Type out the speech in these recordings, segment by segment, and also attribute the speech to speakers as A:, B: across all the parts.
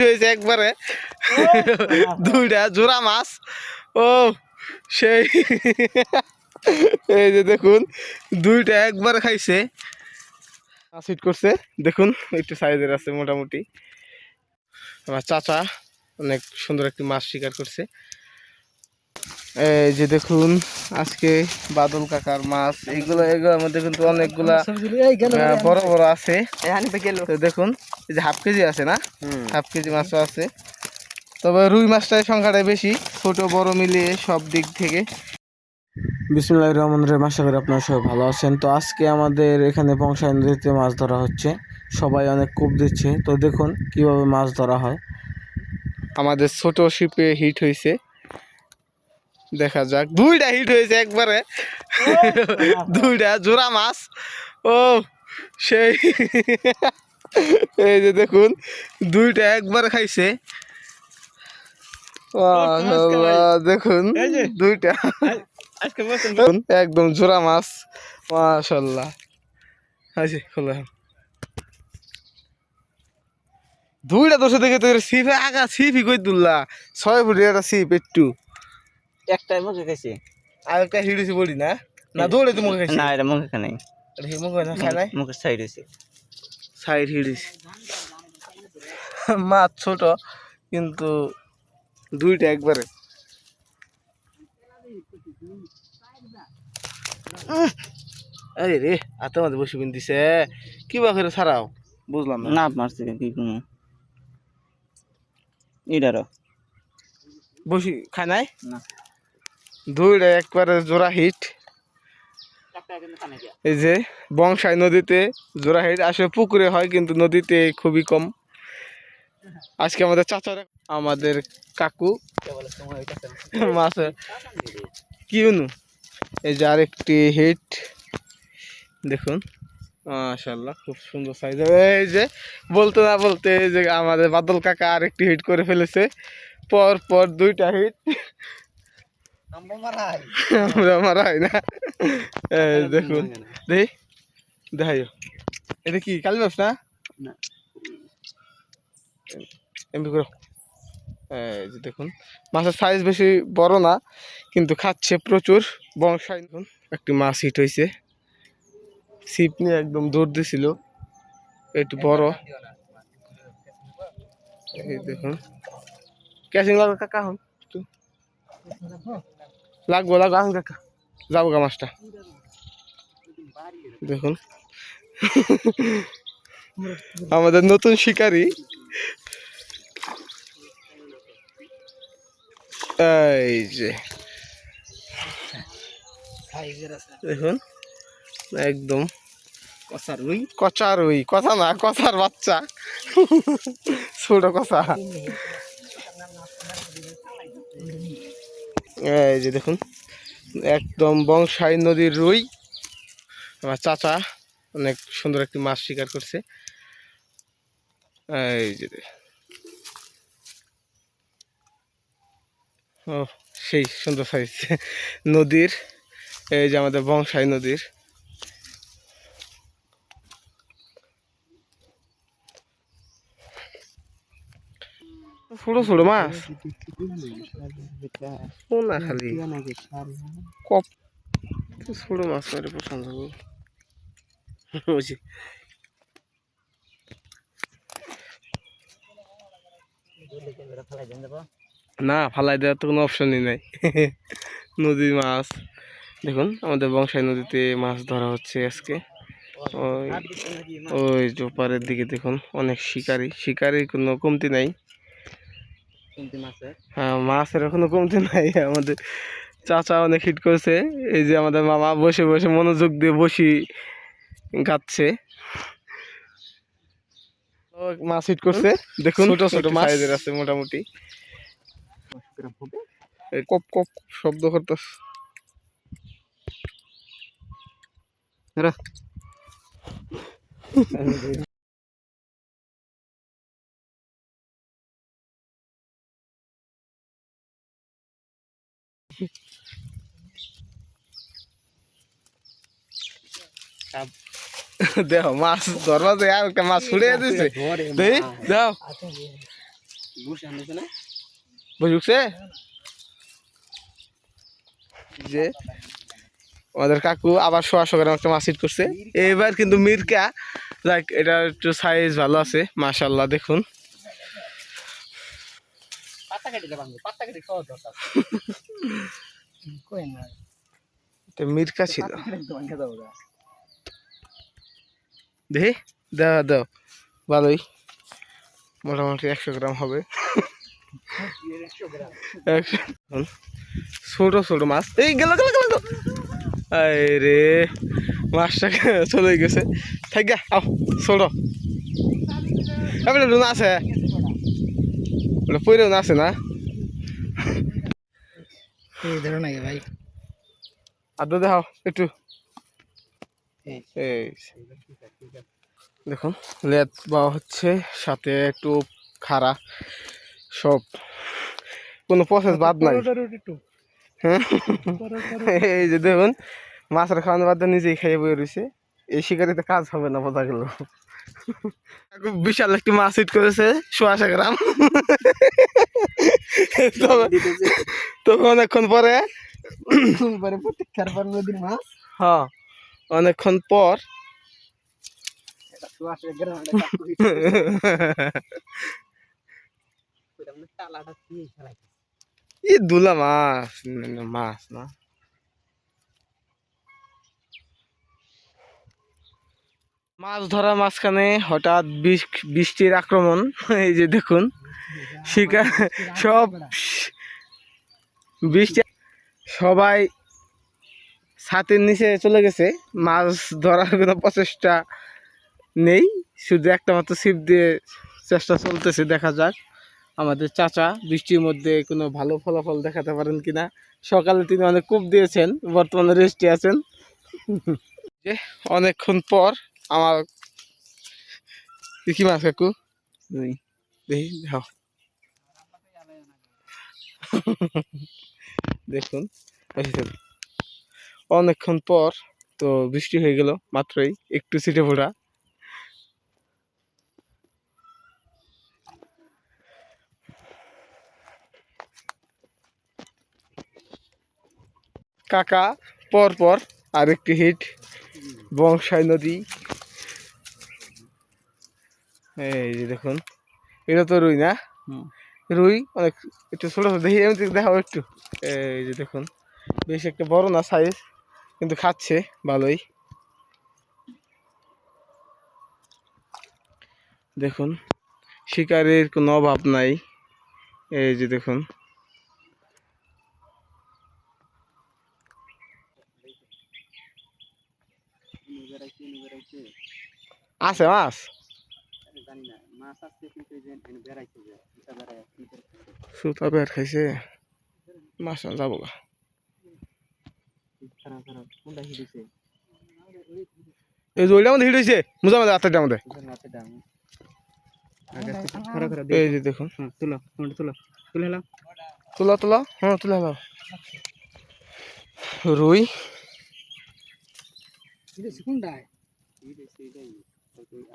A: হয়েছে একবারে। দুইটা জোড়া মাছ। ও, সেই। এই যে দেখুন, দুইটা একবার খাইছে। হিট করছে। দেখুন, একটু সাইজের আছে মোটামুটি। আমার চাচা অনেক সুন্দর একটি মাছ শিকার করছে। এই যে দেখুন আজকে বাদল কাকার মাছ এইগুলো এগুলোর মধ্যে কিন্তু অনেকগুলা বড় বড় আছে। দেখুন এই যে হাফ কেজি আছে না? হাফ কেজি মাছও আছে। তবে রুই মাছটার সংখ্যাটা বেশি ছোট বড় মিলিয়ে সব দিক থেকে।
B: বিসমুল্লাহ রহমান রহিম আশা করি আপনারা সবাই ভালো আছেন। তো আজকে আমাদের এখানে বংশায় নদীতে মাছ ধরা হচ্ছে। সবাই অনেক কূপ দিচ্ছে। তো দেখুন কীভাবে মাছ ধরা হয়।
A: আমাদের ছোট শিপে হিট হয়েছে। দেখা যাক। দুইটা হিট হয়েছে একবারে। দুইটা জোড়া মাছ। ও সেই। এই যে দেখুন দুইটা একবার খাইছে। দেখুন দুইটা। দেখুন, একদম জোড়া মাছ। মাশাল্লাহ আছে খোলা দুইটা দোষে দেখে তোর সিপে আগা সিপই কই তুললা? ছয় ফুটি একটা সিপ একটু।
C: একটাই মুখে খাইছি।
A: আর একটা হিড়েছি বলি না? না দৌড়ে তো মুখে খাইছি।
C: না এটা মুখে খাই নাই।
A: এটা মুখে না খাই নাই
C: মুখে সাইড হয়েছে
A: সাইড হিড়েছি মাছ ছোট কিন্তু দুইটা একবারে। আরে রে হাতে মাঝে বসে বিন দিছে। কি বা করে ছাড়াও? বুঝলাম না।
C: না মারছে কি কোনো? এটারও
A: বসি খাই নাই?
C: না।
A: দুইটা একবারে জোড়া হিট। এই যে বংশাই নদীতে জোড়া হিট। আসলে পুকুরে হয়, কিন্তু নদীতে খুবই কম। আজকে আমাদের চাচারা আমাদের কাকু। মাছে কি উনু এই যে আরেকটি হিট। দেখুন। মাশাল্লাহ খুব সুন্দর সাইজ এই যে বলতে না বলতে এই যে আমাদের বাদল কাকা আরেকটি হিট করে ফেলেছে। পর পর দুইটা হিট। আমরা মারা না। দেখুন দেখি। দেখাইও। এটা কি কালী না। এমনি করো। যে দেখুন মাছের সাইজ বেশি বড় না কিন্তু খাচ্ছে প্রচুর। বংশাই দেখুন একটি মাছ হিট হয়েছে ছিপ নিয়ে একদম দৌড় দিছিল। একটু বড়। এই দেখুন। লাগবে কাকা হন। একটু। লাগবো লাগবো কাকা যাব গা মাছটা। দেখুন। আমাদের নতুন শিকারী। এই যে। দেখুন একদম।
C: কচার রুই?
A: কচা রুই কথা না কচার বাচ্চা। ছোট কচা। এই যে দেখুন, একদম বংশাই নদীর রুই। আমার চাচা অনেক সুন্দর একটি মাছ শিকার করছে। এই যে ও, সেই সুন্দর সাইজ নদীর, এই যে আমাদের বংশাই নদীর। ছোট ছোট মাছ। না খালি। কপ ছোট মাছ মেরে পছন্দ না, ফালাই দেওয়ার তো কোনো অপশনই নাই। নদীর মাছ। দেখুন, আমাদের বংশাই নদীতে মাছ ধরা হচ্ছে আজকে। ওই ওই যে পারের দিকে দেখুন, অনেক শিকারি। শিকারির কোনো কমতি নাই। হ্যাঁ মাছের এখনও কমতি নাই আমাদের চাচা অনেক হিট করছে এই যে আমাদের মামা বসে বসে মনোযোগ দিয়ে বসি গাচ্ছে। মাছ হিট করছে দেখুন ছোট ছোট মাছ। আছে মোটামুটি। এই কপ কপ শব্দ করতেছে। দেহ মাছ ধরবা যায় আর একটা মাছ ছুড়ে দিছে। দেই দাও।
C: বুঝে
A: বুঝছে যে আমাদের কাকু আবার শোয়া শোয়া একটা মাছ হিট করছে। এবার কিন্তু মিরকা লাইক এটা একটু সাইজ ভালো আছে মাশাল্লাহ দেখুন। মিরকা ছিল। দেখি দাও দাও। ভালোই। মোটামুটি একশো গ্রাম হবে। ছোট ছোট মাছ। এই গেল গেল গেল রে মাছটা চলে গেছে। থাক গা আও ছোট। এবারে লুনা আছে। ওটা পইরেও না আছে না?
C: এই ধরো নাকি ভাই।
A: আদৌ দেখাও একটু।
C: এই।
A: দেখুন লেদ বা হচ্ছে সাথে একটু খাড়া সব। কোনো প্রসেস বাদ নাই। হ্যাঁ? এই যে দেখুন মাছের খাওয়ানো বাদ দিয়ে নিজেই খেয়ে বয়ে রয়েছে। এই শিকারিতে কাজ হবে না বোঝা গেল। বিশাল একটি মাছ হিট করেছে সোয়াশা গ্রাম। তবে অনেকক্ষণ পরে
C: পরে প্রতীক্ষার পর নদীর মাছ।
A: হ্যাঁ অনেকক্ষণ পর
C: এটা সুয়াশে গ্রামে টালাটা কি খেলা
A: মাছ মাছ মাছ ধরা মাঝখানে হঠাৎ বৃষ- বৃষ্টির আক্রমণ, এই যে দেখুন, শিকার সব বৃষ্টি সবাই ছাতির নিচে চলে গেছে, মাছ ধরার কোনো প্রচেষ্টা নেই শুধু একটা মাত্র ছিপ দিয়ে চেষ্টা চলতেছে দেখা যাক। আমাদের চাচা বৃষ্টির মধ্যে কোনো ভালো ফলাফল দেখাতে পারেন কিনা। সকালে তিনি অনেক কূপ দিয়েছেন বর্তমানে রেস্টে আছেন। যে অনেকক্ষণ পর আমার কি মাছ কাকু? দেখি দেখুন। অনেকক্ষণ পর তো বৃষ্টি হয়ে গেল মাত্রই একটু ছিটে ফোটা কাকা পর পর আরেকটি হিট বংশাই নদী। এই যে দেখুন এটা তো রুই না? রুই অনেক একটু ছোট ছোট দেখি এমনি দেখাও একটু। এই যে দেখুন বেশ একটা বড় না সাইজ কিন্তু খাচ্ছে ভালোই। দেখুন শিকারের কোনো অভাব নাই। এই যে দেখুন আছে মাছ
C: জানি না মাছ আসছে কিন্তু এই যে এনে বেড়াইছে যে এটা বেড়ায় কি করে
A: সুতা বের খাইছে মাছ না যাব এই যে আমাদের হিট হয়েছে মুজা আমাদের আত্মাটা আমাদের
C: ওদের হাতে দাম আগে খারাপ খারাপ
A: এই যে দেখুন
C: তুলো তুলো তুলে হলাম
A: তোলা তোলা হ্যাঁ তুলে দাও রুই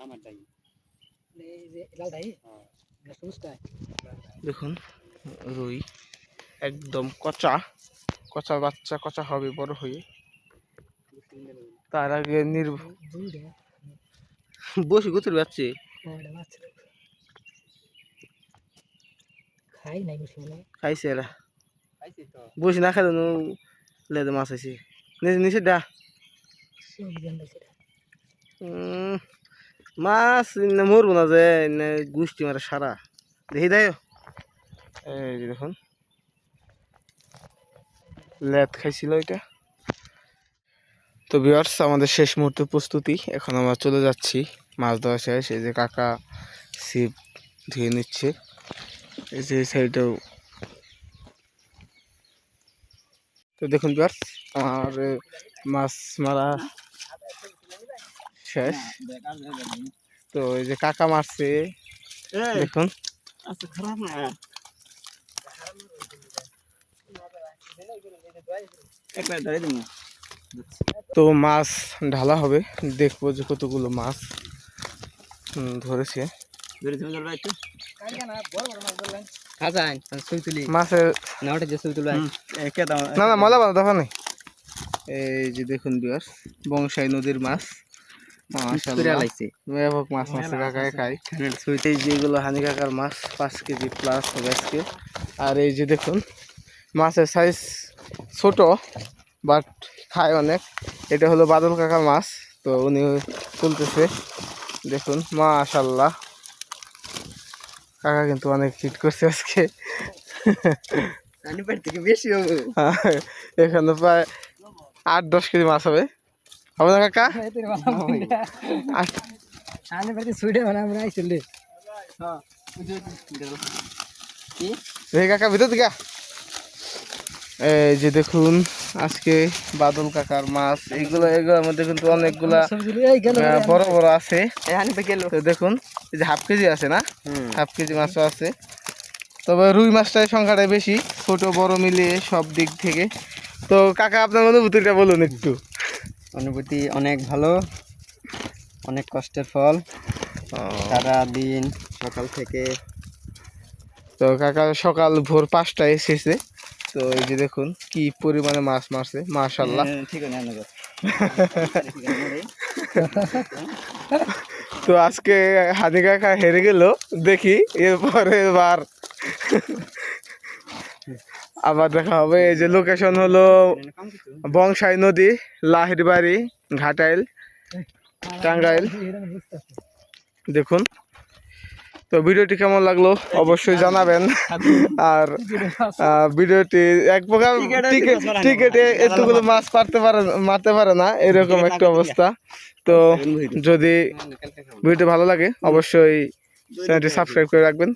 C: আমার ডাই লাল ডাই হ্যাঁ।
A: দেখুন রুই একদম কচা কচা বাচ্চা কচা হবে বড় হয়ে। তার আগে নির বসে গুতুর বাচ্চে।
C: খাই নাই
A: খাইছে এরা।
C: খাইছি তো।
A: বসে না খেলে লেদে মাছ আছে নিচে ডা। মাছ মরবো না যে গুষ্টি মারে সারা। দেখি দেয় এই দেখুন। লেদ খাইছিল এটা। তো বিয়ার্স আমাদের শেষ মুহূর্তে প্রস্তুতি। এখন আমরা চলে যাচ্ছি। মাছ ধরা শেষ। এই যে কাকা ছিপ ধুয়ে নিচ্ছে। এই যে সাইডেও। তো দেখুন বিয়ার্স আমার মাছ মারা শেষ। তো এই যে কাকা মারছে দেখুন।
C: আচ্ছা খারাপ না একবার ধরে দিমু
A: তো মাছ ঢালা হবে দেখব যে কতগুলো মাছ ধরেছে। মাছের
C: না
A: না না মজা বানা দোকান নেই। এই যে দেখুন বিয়ার্স বংশাই নদীর মাছ। মাছ খাই। এই যেগুলো হানি কাকার মাছ পাঁচ কেজি প্লাস হবে আজকে। আর এই যে দেখুন মাছের সাইজ ছোট বাট খায় অনেক। এটা হলো বাদল কাকার মাছ তো উনি তুলতেছে। দেখুন মাশাল্লাহ কাকা কিন্তু অনেক হিট করছে আজকে।
C: হবে।
A: এখানে প্রায় আট দশ কেজি মাছ হবে। হবে না কাকা? আট
C: আনে বাড়িতে সুইডে মানে আমরা আইছিল কি?
A: দেখি কাকা ভিতর দিকা এই যে দেখুন আজকে বাদল কাকার মাছ। এইগুলো এগুলোর মধ্যে কিন্তু অনেকগুলা বড় বড় আছে।
C: এই হানি গেল।
A: তো দেখুন এই যে হাফ কেজি আছে না? হাফ কেজি মাছও আছে। তবে রুই মাছটার সংখ্যাটা বেশি ছোট বড় মিলিয়ে সব দিক থেকে। তো কাকা আপনার অনুভূতিটা বলুন একটু।
C: অনুভূতি অনেক ভালো অনেক কষ্টের ফল। সারা দিন সকাল থেকে
A: তো কাকা সকাল ভোর পাঁচটায় এসেছে। তো এই যে দেখুন কি পরিমাণে মাছ মারছে মাশাল্লাহ
C: ঠিক আছে
A: তো আজকে হানি কাকা হেরে গেল দেখি এরপরে এবার আবার দেখা হবে। এই যে লোকেশন হলো বংশাই নদী লাহিরবাড়ি ঘাটাইল টাঙ্গাইল। দেখুন। তো ভিডিওটি কেমন লাগল অবশ্যই জানাবেন। আর ভিডিওটি এক প্রকার টিকেট টিকেটে এতগুলো মাছ পারতে পারে মারতে পারে না এরকম একটা অবস্থা। তো যদি ভিডিওটি ভালো লাগে অবশ্যই চ্যানেলটি সাবস্ক্রাইব করে রাখবেন।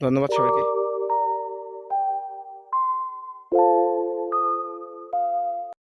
A: ধন্যবাদ সবাইকে।